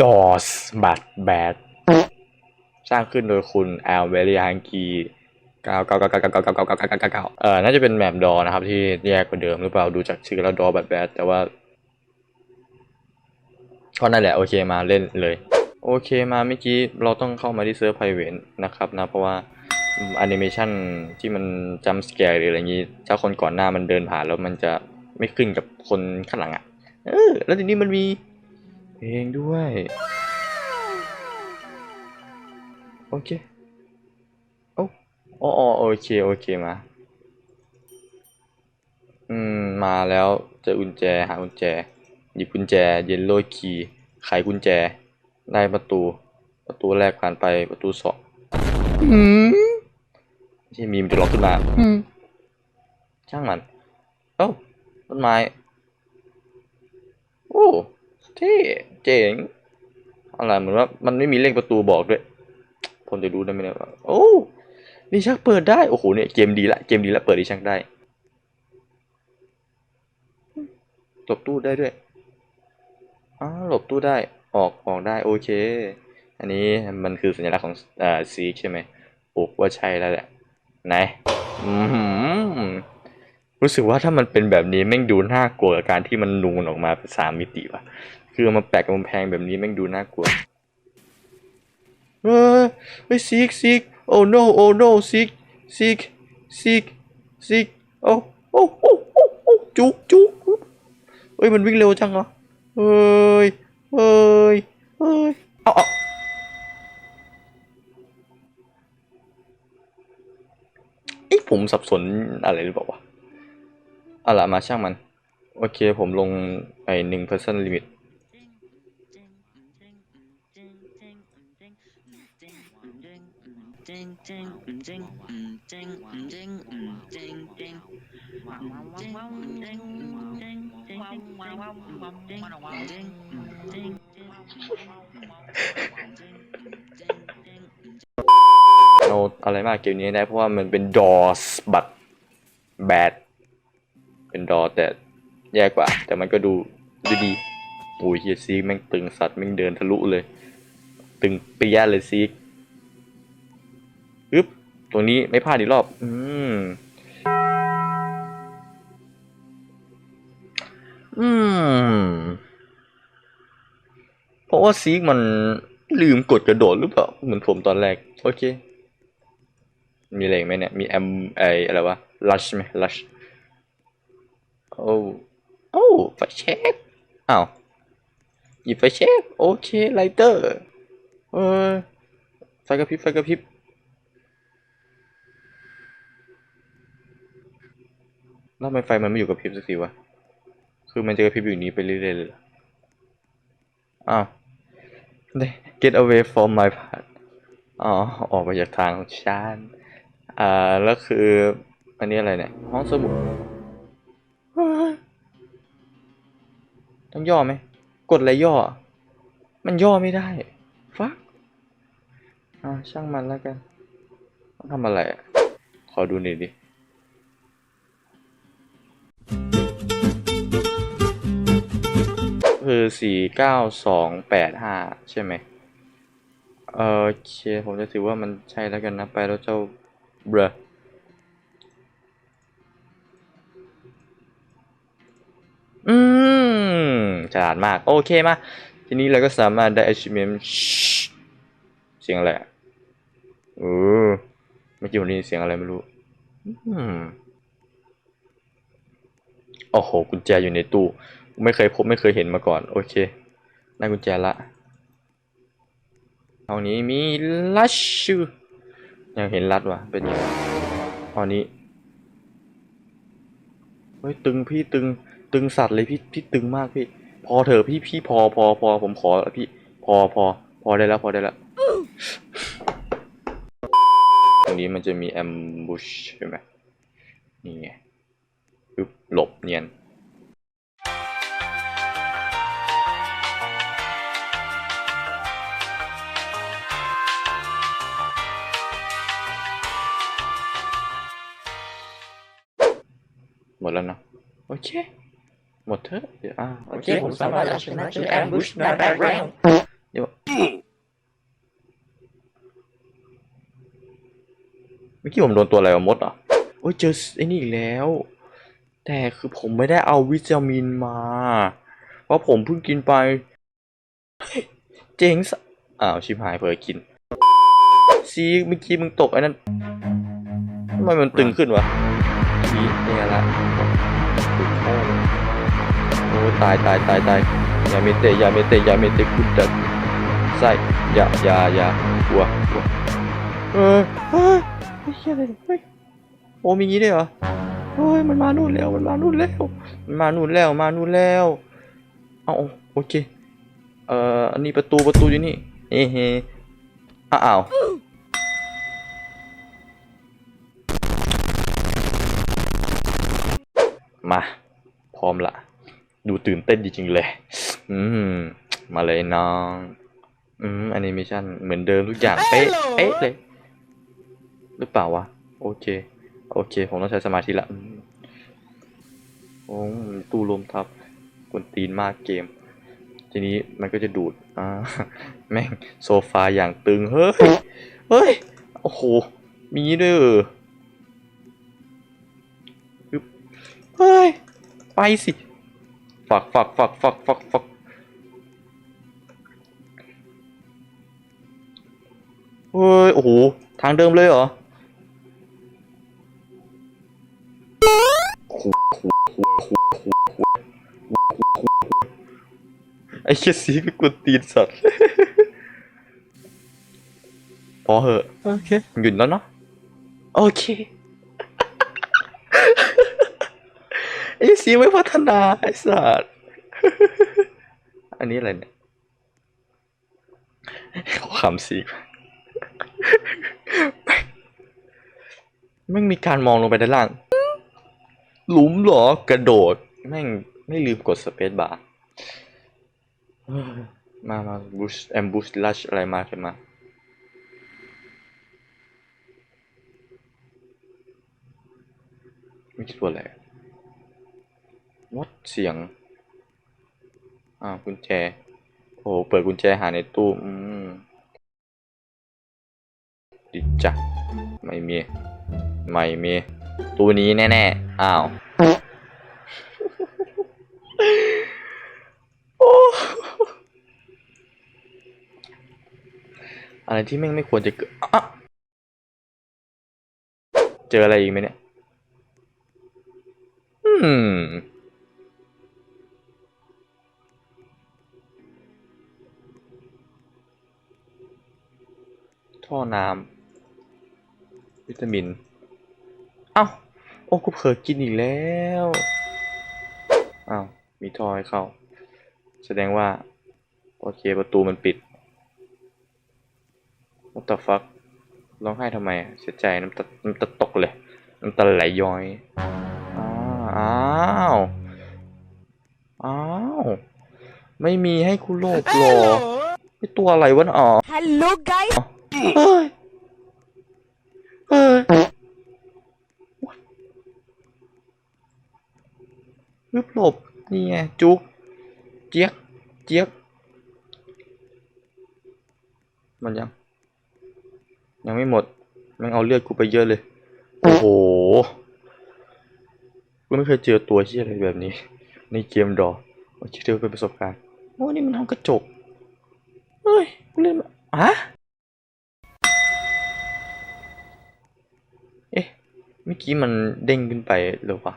DOS บัตแบดสร้างขึ้นโดยคุณแอลเวลีฮังกีเก้าเก้าเก้าเก้าเก้าเก้าเก้าเก้าเก้าเก้าเก้าเก้าเอ่อน่าจะเป็นแมปดอนะครับ ที่แยกกว่าเดิมหรือเปล่าดูจากชื่อแล้วดอบัตแบดแต่ว่าก็นั่นแหละโอเคมาเล่นเลย โอเคมาเมื่อกี้เราต้องเข้ามาที่เซิร์ฟไพรเวทนะครับนะเพราะว่าแอนิเมชันที่มันจัมสแกร์หรืออะไรงี้ถ้าคนก่อนหน้ามันเดินผ่านแล้วมันจะไม่ขึ้นกับคนข้างหลังอะเออแล้วทีนี้มันมี เพลงด้วย โอเค โอ้อ๋ออ๋อโอเค โอเค มา อืม มาแล้วเจอกุญแจ หากุญแจ หยิบกุญแจ เยลโล่คีย์ไขกุญแจ ได้ประตู ประตูแรกผ่านไป ประตูสองอืมไม่ใช่มีมนจะล็อกขึ้นมา อืม ช่างมัน เอ้าต้นไม้ โอ้ เท่เจ๋งอะไรเหมือนว่ามันไม่มีเลขประตูบอกด้วย ผมจะรู้ได้ไหมเนี่ยว่าโอ้นี่ชักเปิดได้ โอ้โหเนี่ยเกมดีละเกมดีละเปิดดิชักได้หลบตู้ได้ด้วยอ๋อหลบตู้ได้ออกออกได้โอเค อันนี้มันคือสัญลักษณ์ของอ่าซีใช่ไหมโอ้ว่าใช่แล้วแหละไหนรู้สึกว่าถ้ามันเป็นแบบนี้แม่งดูน่ากลัวกับการที่มันนูนออกมาเป็นสามมิติว่ะ คือเอามาแปะกับกำแพงแบบนี้แม่งดูน่ากลัวเฮ้ยเฮ้ยซิกซิกโอ้ no โอ้ no ซิกซิกซิกซิกโอ้โอ้โอ้โอ้โอ้จุกจุกเฮ้ยมันวิ่งเร็วจังเหรอเฮ้ยเฮ้ยเฮ้ยเอาเอาไอยผมสับสนอะไรหรือเปล่าวะเอาล่ะมาช่างมัน โอเคผมลงไอหนึ่ง person limit เอาอะไรมากเกมนี้ได้เพราะว่ามันเป็น DOS บัตแบดเป็นดอแต่แย่กว่า แต่มันก็ดูดูดีโอ้ยเฮียซีแม่งตึงสัตว์แม่งเดินทะลุเลย ตึงเปียะเลยซี อึ๊บตรงนี้ไม่พลาดอีกรอบ อืม อืม เพราะว่าซีกมันลืมกดกระโดดหรือเปล่า เหมือนผมตอนแรก โอเค มีอะไรไหมเนี่ย มีแอมไออะไรวะลัชไหมลัชโอ้โอ้ไฟแช็กอ้าว หยิบไฟแช็กโอเคไลเตอร์ เออไฟกระพริบไฟกระพริบ แล้วทำไมไฟมันไม่อยู่กับพริบสักทีวะ คือมันจะกระพริบอยู่นี้ไปเรื่อยๆเลยอ้าว get away from my path อ๋อ ออกไปจากทางของฉันอ่า แล้วคือ อันนี้อะไรเนี่ย ห้องสมุดต้องย่อไหม กดอะไรย่อ มันย่อไม่ได้ ฟักอ่าช่างมันแล้วกัน ต้องทำอะไรอะขอดูหน่อยดิ คือสี่เก้าสองแปดห้าใช่ไหมเออโอเค ผมจะถือว่ามันใช่แล้วกันนะ ไปแล้วเจ้าเบรออืมฉลาดมาก โอเคมา ทีนี้เราก็สามารถได้ achievement เสียงอะไรเออเมื่อกี้ผมได้ยินเสียงอะไรไม่รู้อืมโอ้โห กุญแจอยู่ในตู้ ไม่เคยพบไม่เคยเห็นมาก่อน โอเค ได้กุญแจละห้องนี้มีลัชชูยังเห็นรัดวะเป็นยังไงห้องนี้เฮ้ยตึงพี่ตึงตึงสัตว์เลยพี่พี่ตึงมากพี่ พอเถอะพี่พี่พอพอพอผมขอพี่ พอพอพอได้แล้วพอได้แล้วตรงนี้มันจะมีแอมบูชใช่ไหมนี่ไงปึ๊บหลบเนียน หมดแล้วเนาะโอเค หมดเถอะเดี๋ยวอ่าโอเคผมสามารถเอาชนะจุดแอมบูชได้แบบแรงเดี๋ยวเมื่อกี้ผมโดนตัวอะไรมดอะโอ้ยเจอไอ้นี่อีกแล้ว แต่คือผมไม่ได้เอาวิตามินมา เพราะผมเพิ่งกินไป เจ๋งสอ้าวชิบหายเผลอกินซีเมื่อกี้มึงตกไอ้นั่นทำไมมันตึงขึ้นวะ เนี่ยละโอ้โอ้ตายตายตายตายอย่าเมเตอย่าเมเตอย่าเมเตคุณจัดใส่อย่าอย่าอย่ากลัวกลัวเออเฮ้ยไอ้เหี้ยอะไรเนี่ยเฮ้ยโอ้มีงี้ด้วยเหรอเฮ้ยมันมานู่นแล้วมันมานู่นแล้วมันมานู่นแล้วมานู่นแล้วเอาโอเคเอ่ออันนี้ประตูประตูอยู่นี่เฮ้เฮ้อ้าว มา พร้อมละ ดูตื่นเต้นจริงๆเลย อืม มาเลยน้อง อืมแอนิเมชันเหมือนเดิมทุกอย่าง เป๊ะ เป๊ะเลย หรือเปล่าวะ โอเค โอเค ผมต้องใช้สมาธิละอืมโอ้ตู้ลมทับกวนตีนมากเกม ทีนี้มันก็จะดูด อ่า แม่ง โซฟาอย่างตึง เฮ้ย เฮ้ย โอ้โห มีงี้ด้วยเออ เฮ้ย ไปสิฝักฝักฝักฝักฝักฝักเฮ้ย โอ้โห ทางเดิมเลยเหรอขู่ขู่ขู่ขู่ขู่ขู่ไอ้เชี่ยสีก็กวนตีนสัตว์ พอเหอะ โอเค หยุดแล้วเนาะ โอเค ไอ้สีไม่พัฒนาไอ้สัตว์อันนี้อะไรเนี่ยขำสีก่อนแม่งมีการมองลงไปด้านล่าง หลุมเหรอกระโดด แม่งไม่ลืมกดสเปซบาร์มามาบูชแอมบูชลัชอะไรมากันมาไม่คิดว่าอะไร วัดเสียง อ่ากุญแจ โอ้เปิดกุญแจหาในตู้อืมดิจ้ะไม่มี ไม่มีตู้นี้แน่ๆ อ้าว อะไรที่แม่งไม่ควรจะเกิดอะเจออะไรอีกไหมเนี่ย อืม น้ำวิตามิน เอ้า โอ้กูเผลอกินอีกแล้วอ้าว มีท่อให้เข้า แสดงว่า โอเคประตูมันปิด What the fuck ร้องไห้ทำไมอะเสียใจน้ำตาน้ำตาตกเลย น้ำตาไหลย้อยอ้าวอ้าว ไม่มีให้กูโลบหรอไอตัวอะไรวะน่ะอ๋อ Hello guys เฮ้ยเฮ้ยรึบหลบ นี่ไง จุก เจี๊ยก เจี๊ยก มันยัง ยังไม่หมด มันเอาเลือดกูไปเยอะเลย โอ้โห กูไม่เคยเจอตัวเชี่ยอะไรแบบนี้ ในเกมดอโอเคเธอเป็นประสบการณ์ โอ้ นี่มันห้องกระจก เฮ้ย กูเล่นฮะเอ๊ะ มื่อกี้มันเด้งขึ้นไปหรือวะ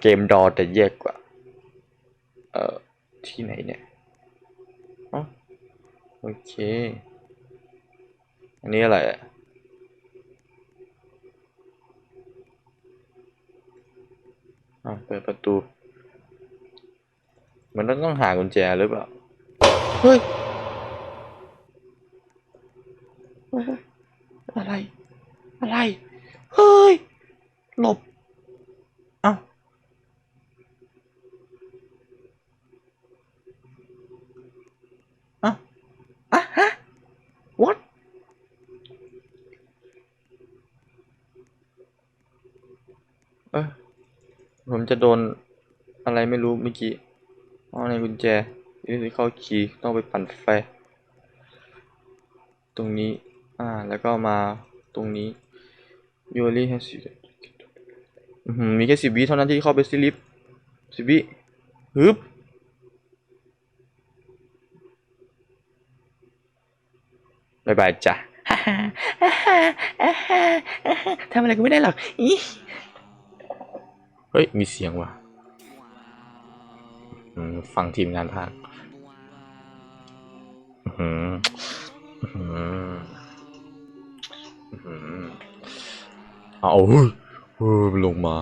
เกมดอแต่แยกกว่า เอ่อ ที่ไหนเนี่ยอ๋อโอเค อันนี้อะไรอะอะเปิดประตู มันต้องต้องหากุญแจหรือเปล่า เฮ้ย อะไร อะไร เฮ้ย หลบ เอ้า เอ้าอะฮะ what เออผมจะโดนอะไรไม่รู้เมื่อกี้อ๋อในกุญแจนี่คือเข้าคีย์ต้องไปปั่นไฟ ตรงนี้ อ่า แล้วก็มาตรงนี้ยูรี่แฮสิอื้อหือ มีแค่สิบวิเท่านั้นที่เข้าไปซิลิฟสิบวิฮึบบายบายจ้ะทำอะไรก็ไม่ได้หรอกอีเฮ้ย มีเสียงว่ะฟังทีมงานพากอื้อหืออื้อหืออื้อหือเอา เฮ้ยเฮ้ยมันลงมา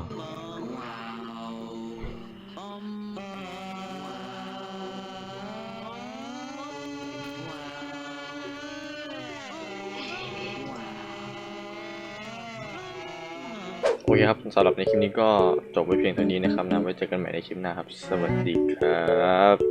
โอเคครับสำหรับในคลิปนี้ก็จบไว้เพียงเท่านี้นะครับนะไว้เจอกันใหม่ในคลิปหน้าครับ สวัสดีครับ